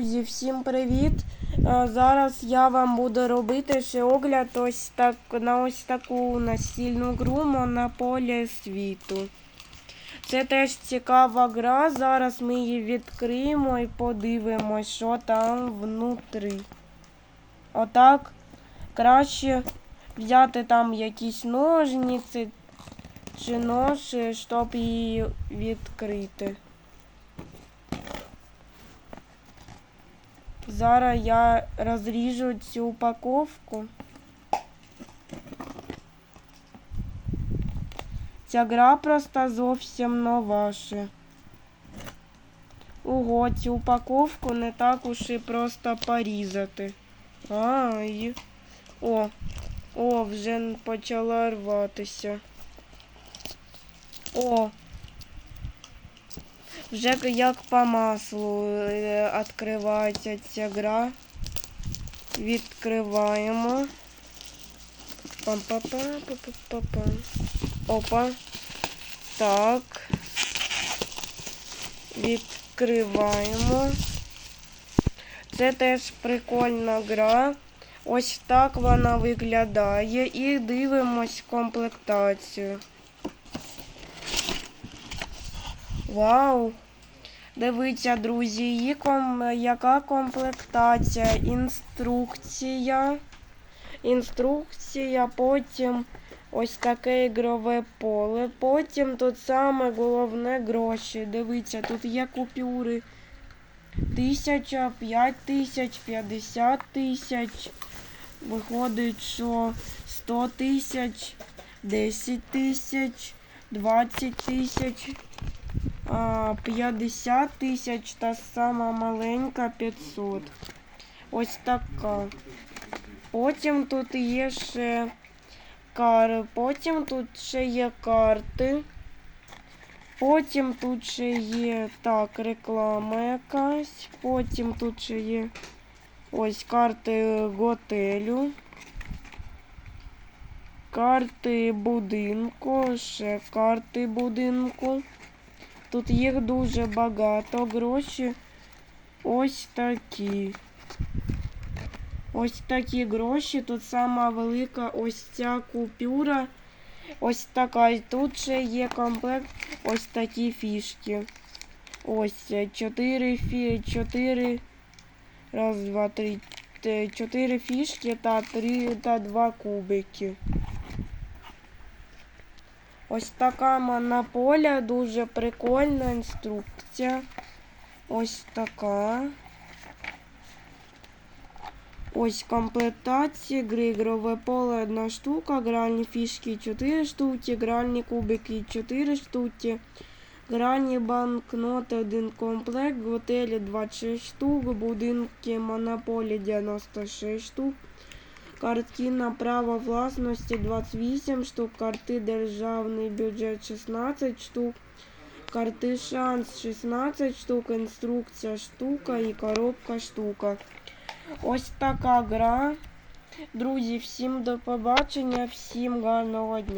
Друзі, всім привіт! Е, Зараз я вам буду робити ще огляд ось так, на ось таку настільну гру Монополія світу. Це теж цікава гра. Зараз ми її відкриємо і подивимось, що там внутрі. Отак. Краще взяти там якісь ножниці чи ноші, щоб її відкрити. Зараз я розріжу цю упаковку. Ця гра просто зовсім нова. Ого, цю упаковку не так уж і просто порізати. Ай. О, о, вже почала рватися. О, вже як по маслу е, відкривається ця гра. Відкриваємо. Пам-па-па-па-па-па. Опа. Так. Відкриваємо. Це теж прикольна гра. Ось так вона виглядає. І дивимось комплектацію. Вау! Дивіться, друзі, її ком... яка комплектація, інструкція. Інструкція, потім ось таке ігрове поле. Потім тут саме головне гроші. Дивіться, тут є купюри. Тисяча, п'ять тисяч, п'ятдесят тисяч. Виходить, що 100 тисяч, 10 тисяч, 20 тисяч. А, 50 тисяч, та сама маленька 500. Ось така. Потім тут є ще кари. Потім тут ще є карти. Потім тут ще є так, реклама якась. Потім тут ще є ось карти готелю. Карти будинку, ще карти будинку. Тут їх дуже багато. Гроші ось такі. Ось такі гроші. Тут сама велика ось ця купюра. Ось така. І тут ще є комплект ось такі фішки. Ось чотири фі... чотири. Раз, два, три. Т- Чотири фішки та три та два кубики. Ось така монополія, дуже прикольна інструкція. Ось така. Ось комплектація, гри ігрове поле одна штука, гральні фішки 4 штуки, гральні кубики 4 штуки, гральні банкноти 1 комплект, готелі 26 штук, будинки монополі 96 штук. Картки на право власності 28 штук, карти державний бюджет 16 штук, карти шанс 16 штук, інструкція штука і коробка штука. Ось така гра. Друзі, всім до побачення, всім гарного дня.